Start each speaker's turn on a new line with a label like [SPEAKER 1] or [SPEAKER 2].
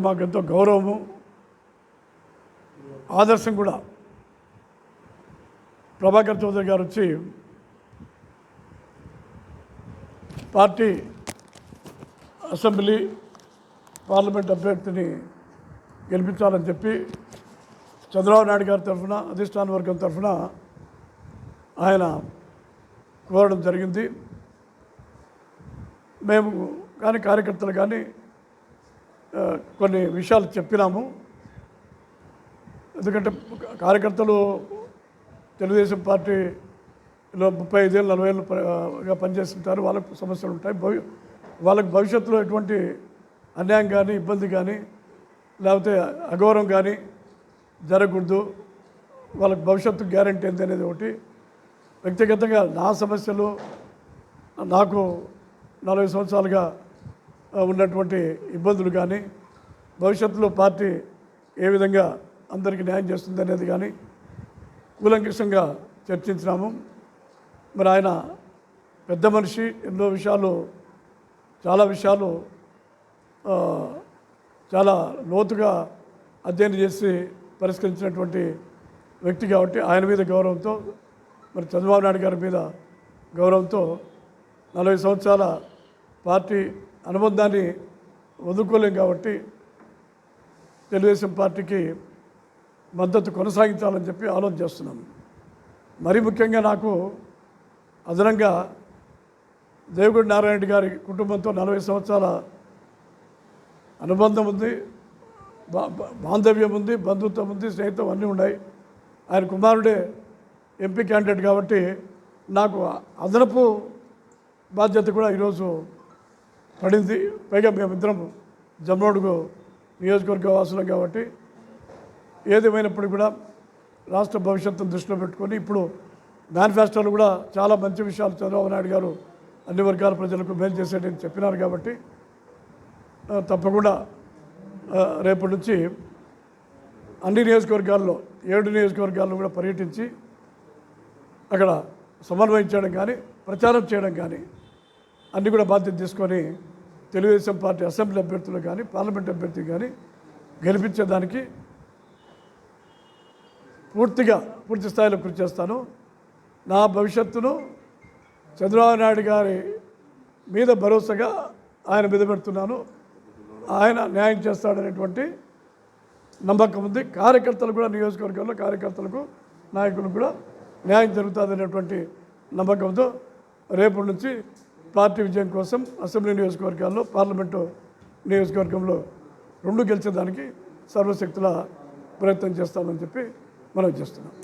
[SPEAKER 1] మాకెంతో గౌరవము ఆదర్శం కూడా. ప్రభాకర్ చౌదరి గారు వచ్చి పార్టీ అసెంబ్లీ పార్లమెంట్ అభ్యర్థిని గెలిపించాలని చెప్పి చంద్రబాబు నాయుడు గారి తరఫున అధిష్టాన వర్గం తరఫున ఆయన కోరడం జరిగింది. మేము కానీ కార్యకర్తలు కానీ కొన్ని విషయాలు చెప్పినాము. ఎందుకంటే కార్యకర్తలు తెలుగుదేశం పార్టీలో ముప్పై ఐదేళ్ళు నలభై ఏళ్ళు పనిచేస్తుంటారు. వాళ్ళకు సమస్యలు ఉంటాయి. భవి వాళ్ళకి భవిష్యత్తులో ఎటువంటి అన్యాయం కానీ ఇబ్బంది కానీ లేకపోతే అగౌరవం కానీ జరగకూడదు. వాళ్ళకి భవిష్యత్తు గ్యారంటీ ఏంటి అనేది ఒకటి. వ్యక్తిగతంగా నా సమస్యలు నాకు నలభై సంవత్సరాలుగా ఉన్నటువంటి ఇబ్బందులు కానీ భవిష్యత్తులో పార్టీ ఏ విధంగా అందరికీ న్యాయం చేస్తుంది అనేది కానీ కూలంకషంగా చర్చించినాము. మరి ఆయన పెద్ద మనిషి ఎన్నో విషయాలు చాలా విషయాలు చాలా లోతుగా అధ్యయనం చేసి పరిష్కరించినటువంటి వ్యక్తి కాబట్టి ఆయన మీద గౌరవంతో మరి చంద్రబాబు నాయుడు గారి మీద గౌరవంతో నలభై సంవత్సరాల పార్టీ అనుబంధాన్ని వదులుకోలేం కాబట్టి తెలుగుదేశం పార్టీకి మద్దతు కొనసాగించాలని చెప్పి ఆలోచన చేస్తున్నాను మరి ముఖ్యంగా నాకు అదనంగా దేవగుడి నారాయణ రెడ్డి గారి కుటుంబంతో నలభై సంవత్సరాల అనుబంధం ఉంది బా- బాంధవ్యం ఉంది బంధుత్వం ఉంది స్నేహితం అన్నీ ఉన్నాయి. ఆయన కుమారుడే ఎంపీ క్యాండిడేట్ కాబట్టి నాకు అదనపు బాధ్యత కూడా ఈరోజు పడింది. పైగా మేమిద్దరం జమ్మోడుగు నియోజకవర్గ వాసులం కాబట్టి ఏదేమైనప్పుడు కూడా రాష్ట్ర భవిష్యత్తును దృష్టిలో పెట్టుకొని ఇప్పుడు మేనిఫెస్టోలు కూడా చాలా మంచి విషయాలు చంద్రబాబు నాయుడు గారు అన్ని వర్గాల ప్రజలకు మేలు చేసేటని చెప్పినారు కాబట్టి తప్పకుండా రేపటి నుంచి అన్ని నియోజకవర్గాల్లో ఏడు నియోజకవర్గాల్లో కూడా పర్యటించి అక్కడ సమన్వయం చేయడం కానీ ప్రచారం చేయడం కానీ అన్నీ కూడా బాధ్యత తీసుకొని తెలుగుదేశం పార్టీ అసెంబ్లీ అభ్యర్థులు కానీ పార్లమెంట్ అభ్యర్థి కానీ గెలిపించేదానికి పూర్తిగా పూర్తి స్థాయిలో కృషి చేస్తాను. నా భవిష్యత్తును చంద్రబాబు నాయుడు గారి మీద భరోసాగా ఆయన మీద పెడుతున్నాను. ఆయన న్యాయం చేస్తాడనేటువంటి నమ్మకం ఉంది. కార్యకర్తలు కూడా నియోజకవర్గంలో కార్యకర్తలకు నాయకులకు కూడా న్యాయం జరుగుతుందనేటువంటి నమ్మకంతో రేపటి నుంచి పార్టీ విజయం కోసం అసెంబ్లీ నియోజకవర్గాల్లో పార్లమెంటు నియోజకవర్గంలో రెండు గెలిచేదానికి సర్వశక్తుల ప్రయత్నం చేస్తామని చెప్పి మనం చేస్తున్నాం.